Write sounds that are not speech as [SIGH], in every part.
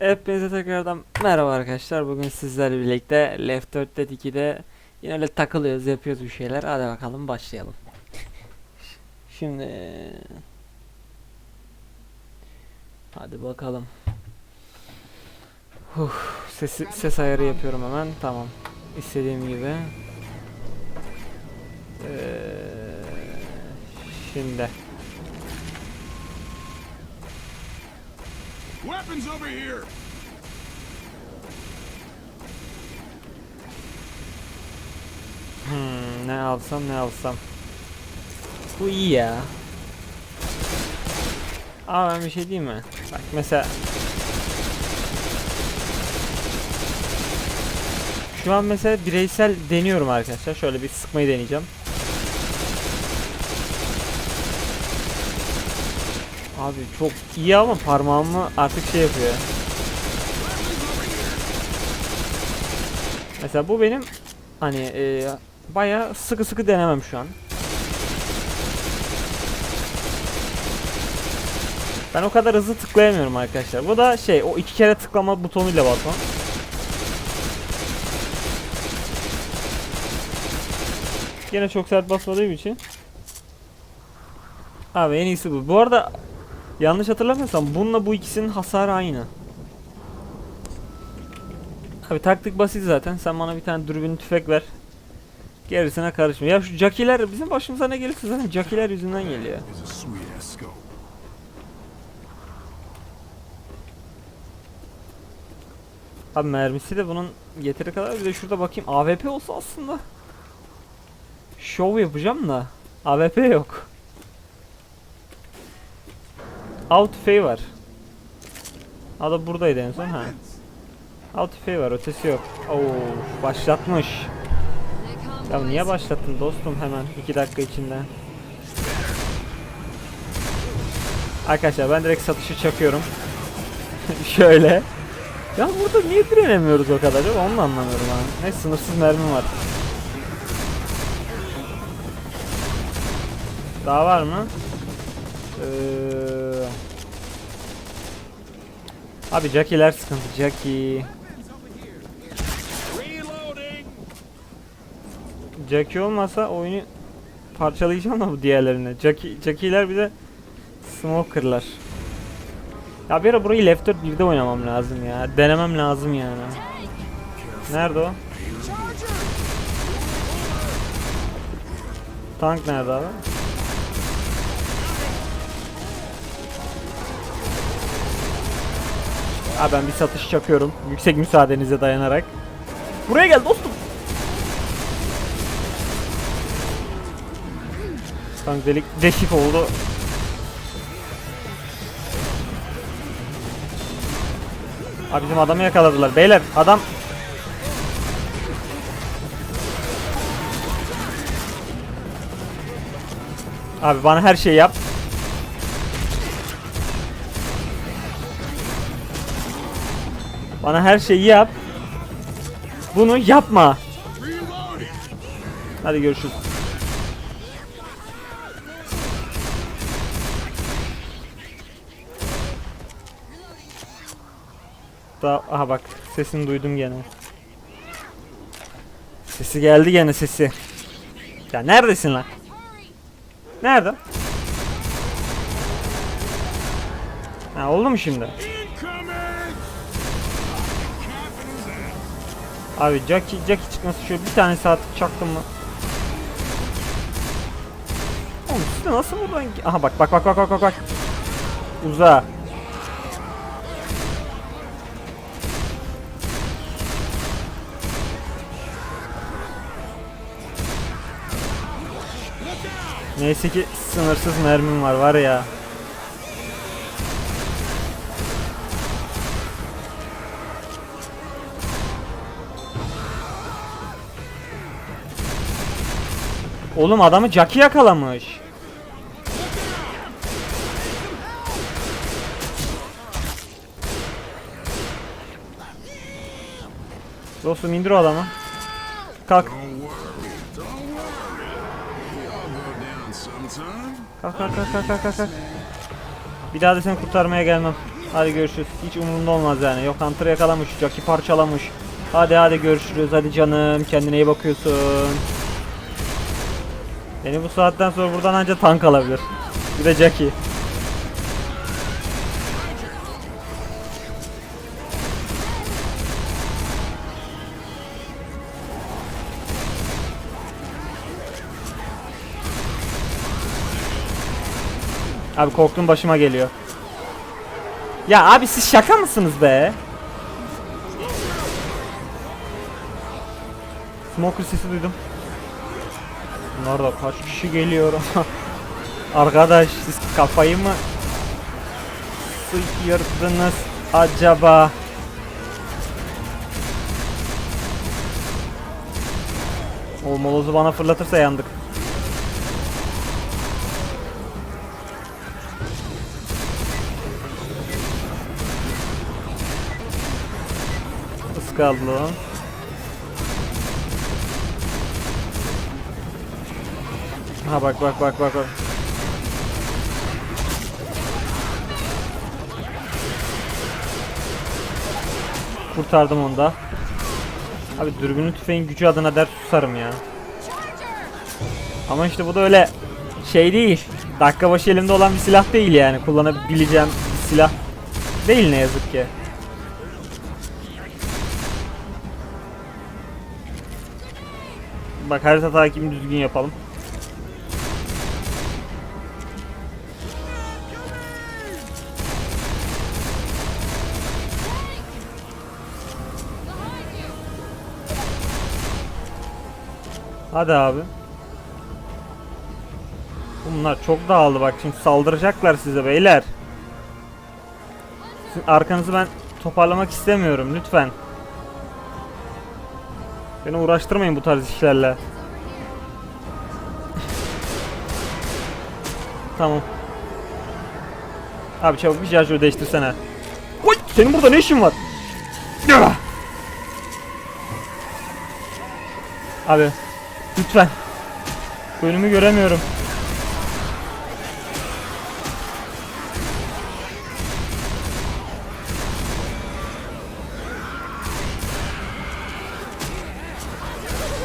Hepinize tekrardan merhaba arkadaşlar. Bugün sizlerle birlikte Left 4 Dead 2'de yine öyle takılıyoruz, yapıyoruz bir şeyler. Hadi bakalım başlayalım. Şimdi Hadi bakalım. Huh, sesi, ses ayarı yapıyorum hemen. Tamam. İstediğim gibi. Ee, şimdi Weapons over here! Hmm, ne alsam ne alsam. Bu iyi ya. Aa ben bir şey diyeyim mi? Bak mesela Şu an mesela bireysel deniyorum arkadaşlar. Şöyle bir sıkmayı deneyeceğim. Abi çok iyi ama parmağımı artık şey yapıyor. Mesela bu benim hani e, bayağı sıkı sıkı denemem şu an. Ben o kadar hızlı tıklayamıyorum arkadaşlar. Bu da şey o iki kere tıklama butonuyla basmam. Yine çok sert basmadığım için. Abi en iyisi bu. Bu arada yanlış hatırlamıyorsam bununla bu ikisinin hasarı aynı. Abi taktik basit zaten. Sen bana bir tane dürbün tüfek ver. Gerisine karışma. Ya şu Jackie'ler bizim başımıza ne gelirse zaten Jackie'ler yüzünden geliyor. Abi mermisi de bunun yeteri kadar. Bir de şurada bakayım. AWP olsa aslında. Şov yapacağım da. AWP yok. Out tüfeği var. Ha da buradaydı en son ha. Out tüfeği var ötesi yok. Oo başlatmış. Ya niye başlattın dostum hemen 2 dakika içinde? Arkadaşlar ben direkt satışı çakıyorum. [LAUGHS] Şöyle. Ya burada niye direnemiyoruz o kadar? Onu da anlamıyorum abi. Ne sınırsız mermi var. Daha var mı? Ee... Abi Jackie'ler sıkıntı. Jackie. Jackie olmasa oyunu parçalayacağım da bu diğerlerine. Jackie, Jackie'ler bir de Smoker'lar. Ya bir ara burayı Left 4 1'de oynamam lazım ya. Denemem lazım yani. Nerede o? Tank nerede abi? Abi ben bir satış çakıyorum. Yüksek müsaadenize dayanarak. Buraya gel dostum. Tank deşif oldu. Abi bizim adamı yakaladılar. Beyler adam Abi bana her şeyi yap. Bana her şeyi yap. Bunu yapma. Hadi görüşürüz. Daha, aha bak sesini duydum gene. Sesi geldi gene sesi. Ya neredesin lan? Nerede? Ha oldu mu şimdi? Abi Jackie, Jackie çıkması şöyle bir tane saat çaktım mı? Oğlum siz nasıl buradan... Aha bak bak bak bak bak bak. Uza. Neyse ki sınırsız mermim var var ya. Oğlum adamı Jackie yakalamış. Dostum indir o adamı. Kalk. Kalk kalk kalk kalk kalk. kalk. Bir daha da seni kurtarmaya gelmem. Hadi görüşürüz. Hiç umurumda olmaz yani. Yok Hunter yakalamış, Jackie parçalamış. Hadi hadi görüşürüz. Hadi canım. Kendine iyi bakıyorsun. Beni bu saatten sonra buradan anca tank alabilir. Bir de Jackie. Abi korktum başıma geliyor. Ya abi siz şaka mısınız be? Smoker sesi duydum. Bunlar da kaç kişi geliyor? [LAUGHS] Arkadaş siz kafayı mı sıyırdınız acaba? O molozu bana fırlatırsa yandık. Iskaldı. Ha bak bak bak bak bak. Kurtardım onu da. Abi dürbünün tüfeğin gücü adına der susarım ya. Ama işte bu da öyle şey değil. Dakika başı elimde olan bir silah değil yani. Kullanabileceğim bir silah değil ne yazık ki. Bak harita takibini düzgün yapalım. Hadi abi. Bunlar çok dağıldı bak şimdi saldıracaklar size beyler. Sizin arkanızı ben toparlamak istemiyorum lütfen. Beni uğraştırmayın bu tarz işlerle. tamam. Abi çabuk bir şarjör değiştirsene. Oy, senin burada ne işin var? Abi lütfen. Önümü göremiyorum.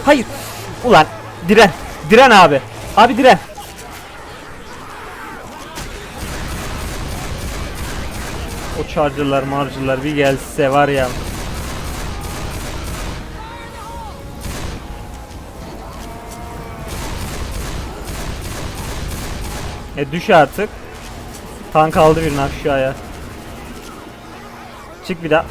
Hayır. Ulan diren. Diren abi. Abi diren. O charger'lar marger'lar bir gelse var ya. E düş artık. Tank aldı birini aşağıya. Çık bir daha.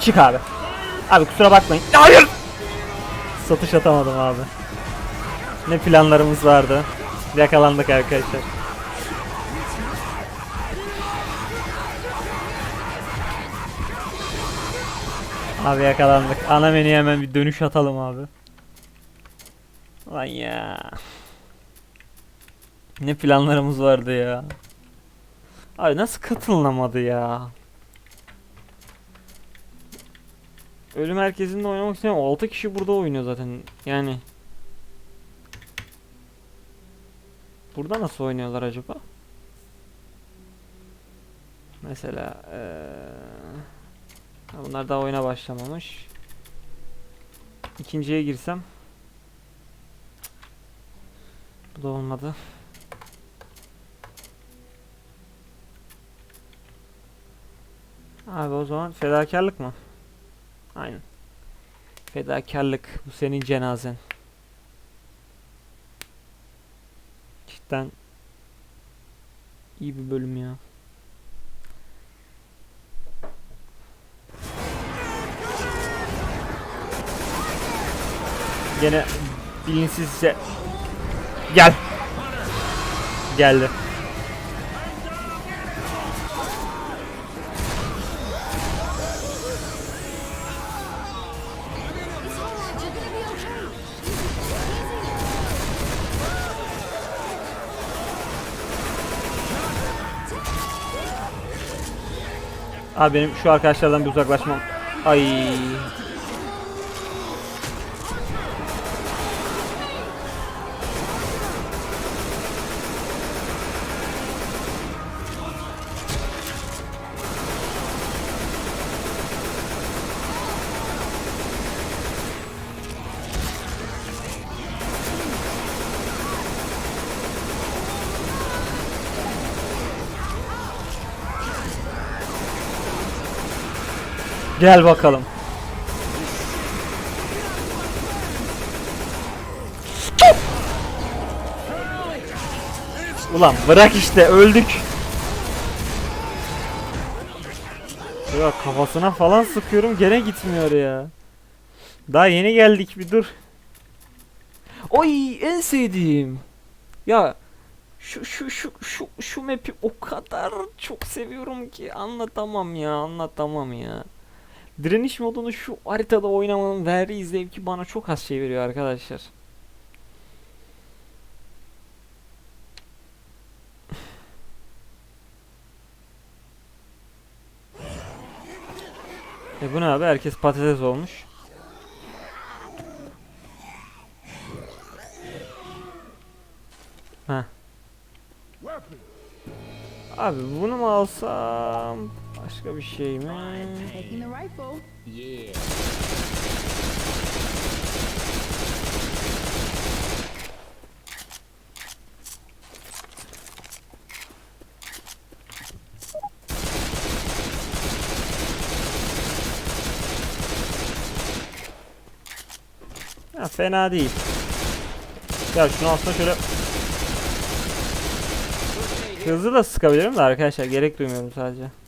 Çık abi. Abi kusura bakmayın. Hayır. Satış atamadım abi. Ne planlarımız vardı. Yakalandık arkadaşlar. Abi yakalandık. Ana menüye hemen bir dönüş atalım abi. Lan ya. Ne planlarımız vardı ya. Abi nasıl katılınamadı ya? Ölüm merkezinde oynamak istiyorum. 6 kişi burada oynuyor zaten. Yani. Burada nasıl oynuyorlar acaba? Mesela ha, bunlar daha oyuna başlamamış. İkinciye girsem. Bu da olmadı. Abi o zaman fedakarlık mı? Aynen. Fedakarlık bu senin cenazen. Cidden iyi bir bölüm ya. Gene bilinçsizce gel. Geldi. Abi benim şu arkadaşlardan bir uzaklaşmam. Ay. Gel bakalım. Ulan bırak işte öldük. Ya kafasına falan sıkıyorum gene gitmiyor ya. Daha yeni geldik bir dur. Oy en sevdiğim. Ya şu şu şu şu şu map'i o kadar çok seviyorum ki anlatamam ya anlatamam ya. Direniş modunu şu haritada oynamanın verdiği zevki bana çok az şey veriyor arkadaşlar. [SIGHS] E bu ne abi? Herkes patates olmuş. Weapon. Abi bunu mu alsam? Başka bir şey mi? Ya fena değil. Ya şunu aslında şöyle Hızlı da sıkabilirim de arkadaşlar gerek duymuyorum sadece.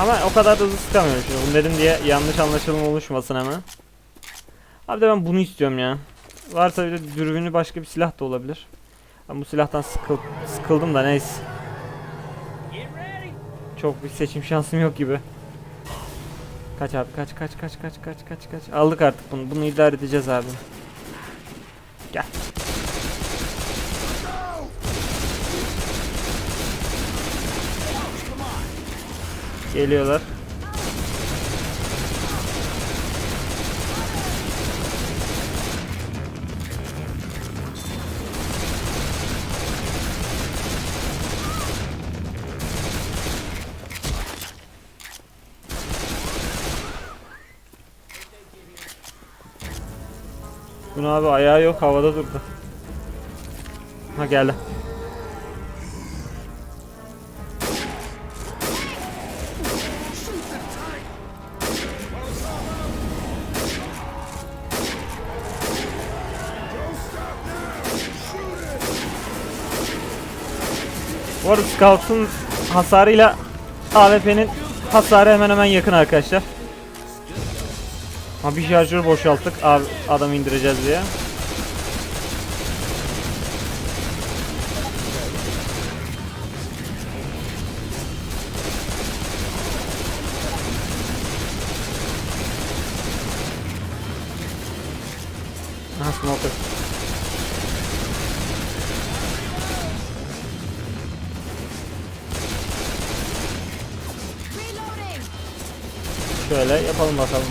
Ama o kadar da hızlı sıkamıyorum şimdi. Bunu dedim diye yanlış anlaşılma oluşmasın hemen. Abi de ben bunu istiyorum ya. Varsa bir de dürbünlü başka bir silah da olabilir. Ben bu silahtan sıkıl sıkıldım da neyse. Çok bir seçim şansım yok gibi. Kaç abi kaç kaç kaç kaç kaç kaç kaç. Aldık artık bunu. Bunu idare edeceğiz abi. Geliyorlar. Bunu abi ayağı yok havada durdu. Ha geldi. Bu arada Scout'un hasarıyla AWP'nin hasarı hemen hemen yakın arkadaşlar. Ha bir şarjör boşalttık abi adamı indireceğiz diye. Aha smoker. Şöyle yapalım bakalım.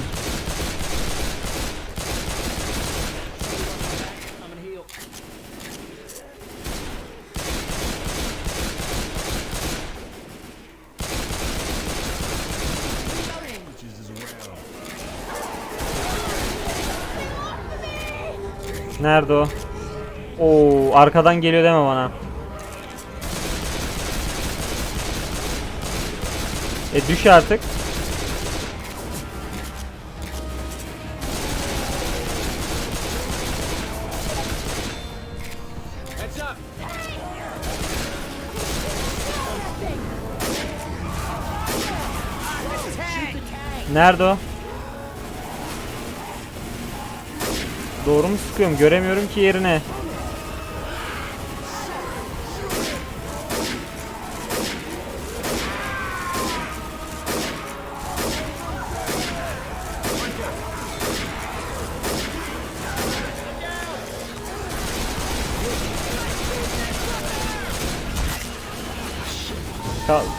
Nerede o? Oo, arkadan geliyor deme bana. E düş artık. Nerede o? Doğru mu sıkıyorum? Göremiyorum ki yerine.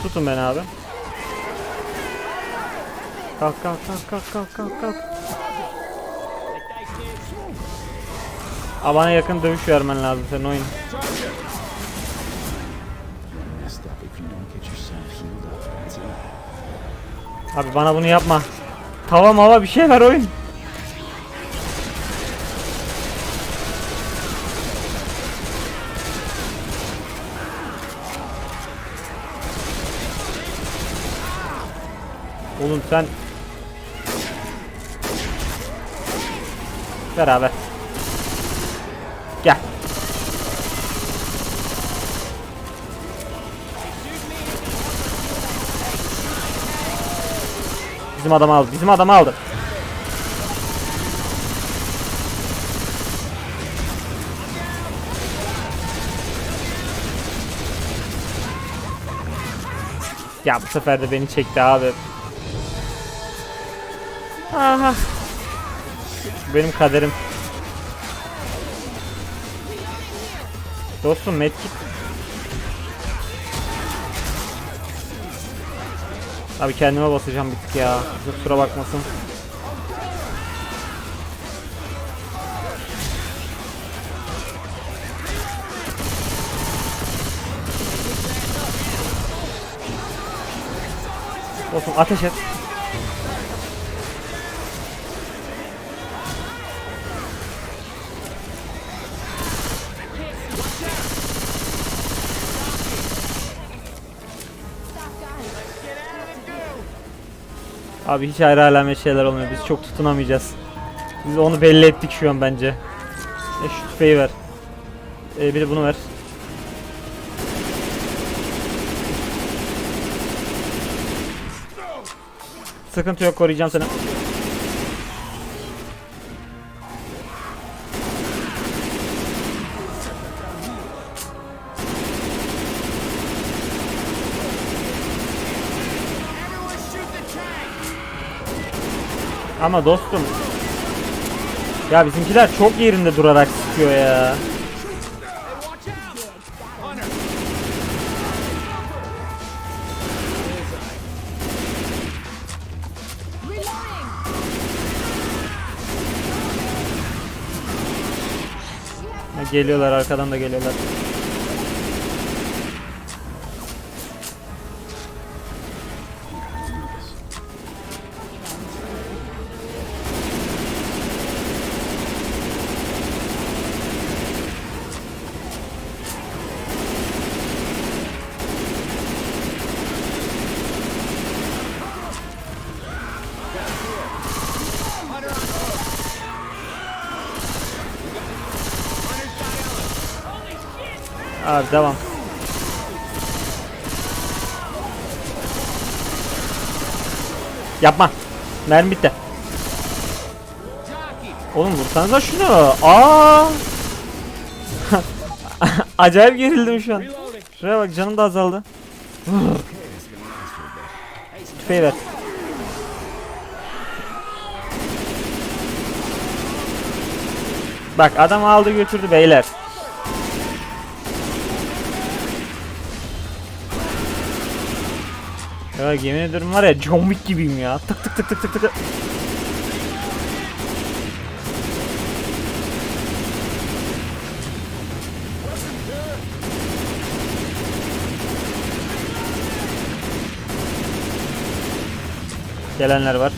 Tutun beni abi. Kalk kalk kalk kalk kalk kalk kalk. Aa, yakın dövüş vermen lazım senin oyun. Abi bana bunu yapma. Tava mava bir şey ver oyun. Oğlum sen Beraber. Gel. Bizim adam aldı. Bizim adam aldı. Ya bu sefer de beni çekti abi. Aha. Benim kaderim. Dostum medkit. Abi kendime basacağım bir tık ya. Kusura bakmasın. Dostum ateş et. Abi hiç ayrı alamet şeyler olmuyor. Biz çok tutunamayacağız. Biz onu belli ettik şu an bence. E şu tüfeği ver. E bir de bunu ver. Sıkıntı yok koruyacağım seni. Ama dostum. Ya bizimkiler çok yerinde durarak sıkıyor ya. Geliyorlar arkadan da geliyorlar. Abi devam. Yapma. Mermi bitti. Oğlum vursanıza şunu. Aa! [LAUGHS] Acayip gerildim şu an. Şuraya bak canım da azaldı. Tüfeği ver. Bak adam aldı götürdü beyler. Ya yemin ederim var ya John Wick gibiyim ya. Tık tık tık tık tık tık. Gelenler var.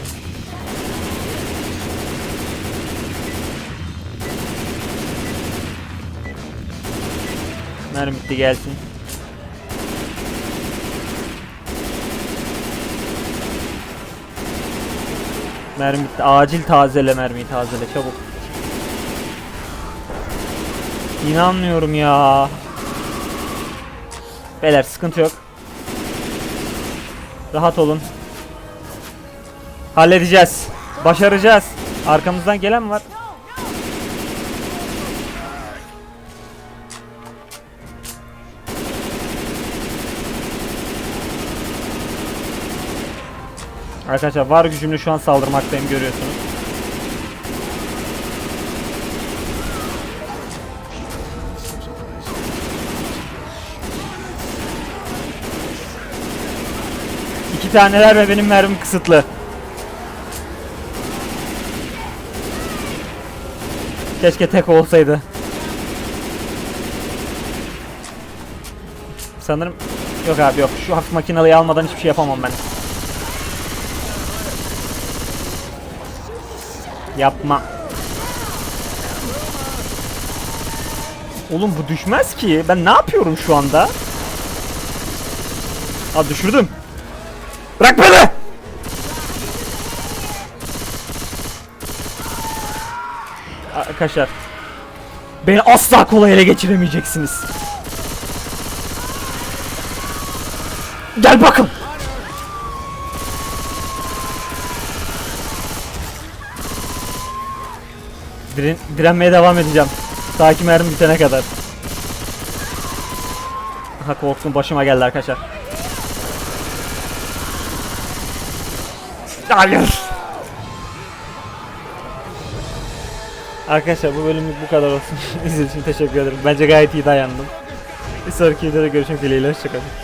Mermi bitti gelsin. Mermi. Acil tazele mermiyi tazele çabuk. İnanmıyorum ya. Beyler sıkıntı yok. Rahat olun. Halledeceğiz. Başaracağız. Arkamızdan gelen mi var? Arkadaşlar var gücümle şu an saldırmaktayım görüyorsunuz. İki taneler ve benim mermim kısıtlı. Keşke tek olsaydı. Sanırım yok abi yok. Şu hafif makinalıyı almadan hiçbir şey yapamam ben. Yapma. Oğlum bu düşmez ki. Ben ne yapıyorum şu anda? Ha düşürdüm. Bırak beni! Arkadaşlar. Beni asla kolay ele geçiremeyeceksiniz. Gel bakın. Diren, direnmeye devam edeceğim. Ta ki mermi bitene kadar. Aha korktum başıma geldi arkadaşlar. Hayır. Arkadaşlar bu bölümlük bu kadar olsun. [LAUGHS] İzlediğiniz için teşekkür ederim. Bence gayet iyi dayandım. Bir sonraki videoda görüşmek dileğiyle. Hoşçakalın.